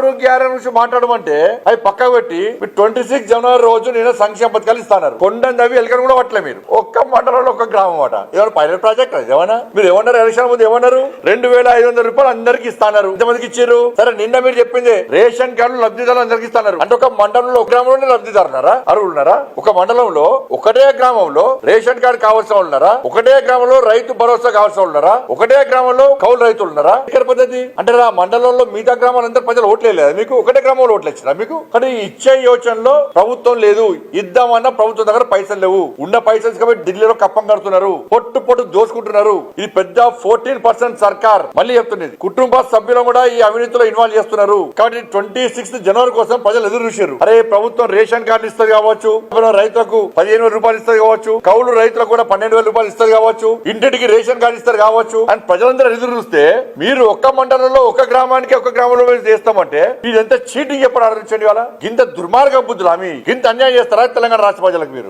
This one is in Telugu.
ఆరు గ్యారెంటీ గురించి మాట్లాడమంటే అవి పక్క పెట్టి ట్వంటీ సిక్స్ జనవరి రోజు నేను సంక్షేమ పథకాలు ఇస్తాను కొండని తవ్వి ఎలకని కూడా పట్టలే మీరు. ఒక్క మండలంలో ఒక్క గ్రామం అట ఏమైనా పైలట్ ప్రాజెక్ట్ ఏమన్నా? మీరు ఏమన్నారు? ఎలక్షన్ ముందు ఏమన్నారు? రెండు వేల ఐదు వందల రూపాయలు అందరికి ఇస్తాన్నారు ఇంతమందికి ఇచ్చారు సరే నిన్న మీరు చెప్పింది రేషన్ కార్డు లబ్ధిదారులు అందరికి ఇస్తున్నారు అంటే ఒక మండలంలో ఒక గ్రామంలోనే లబ్ధిదారున్నారా అరువులున్నారా ఒక మండలంలో ఒకటే గ్రామంలో రేషన్ కార్డు కావాల్సిన ఉన్నారా ఒకటే గ్రామంలో రైతు భరోసా కావాల్సిన ఉన్నారా ఒకటే గ్రామంలో కౌలు రైతులు ఉన్నారా ఇక్కడ పద్ధతి? అంటే ఆ మండలంలో మిగతా గ్రామాలందరూ ప్రజలు ఓట్లే లేదా? మీకు ఒకటే గ్రామంలో ఓట్లు ఇచ్చినా మీకు? కానీ ఇచ్చే యోచనలో ప్రభుత్వం లేదు. ఇద్దామన్నా ప్రభుత్వం దగ్గర పైసలు లేవు. ఉన్న పైసలు కాబట్టి ఢిల్లీలో కప్పం కడుతున్నారు. పొట్టు పొట్టు దోసుకుంటున్నారు. ఇది పెద్ద ఫోర్టీన్ పర్సెంట్ సర్కార్. మళ్ళీ చెప్తున్నది. కుటుంబ సభ్యులను కూడా ఈ అవినీతిలో ఇన్వాల్వ్ చేస్తున్నారు. కాబట్టి ట్వంటీ సిక్స్త్ జనవరి కోసం ప్రజలు ఎదురు చూశారు. అరే ప్రభుత్వం రేషన్ కార్డు ఇస్తుంది కావచ్చు రైతులకు పదిహేను వేల రూపాయలు ఇస్తుంది కావచ్చు కౌలు రైతులకు కూడా పన్నెండు వేల రూపాయలు ఇస్తుంది కావచ్చు ఇంటింటికి రేషన్ కార్డు ఇస్తారు కావచ్చు. అండ్ ప్రజలందరూ ఎదురు చూస్తే మీరు ఒక్క మండలంలో ఒక గ్రామానికి ఒక గ్రామంలో చేస్తామంటే ఇది ఎంత చీటింగ్ చెప్పడం ఆలోచించండి వాళ్ళ ఇంత దుర్మార్గ బుద్ధులు ఆమె. ఇంత అన్యాయం చేస్తారా తెలంగాణ రాష్ట్ర ప్రజలకు మీరు?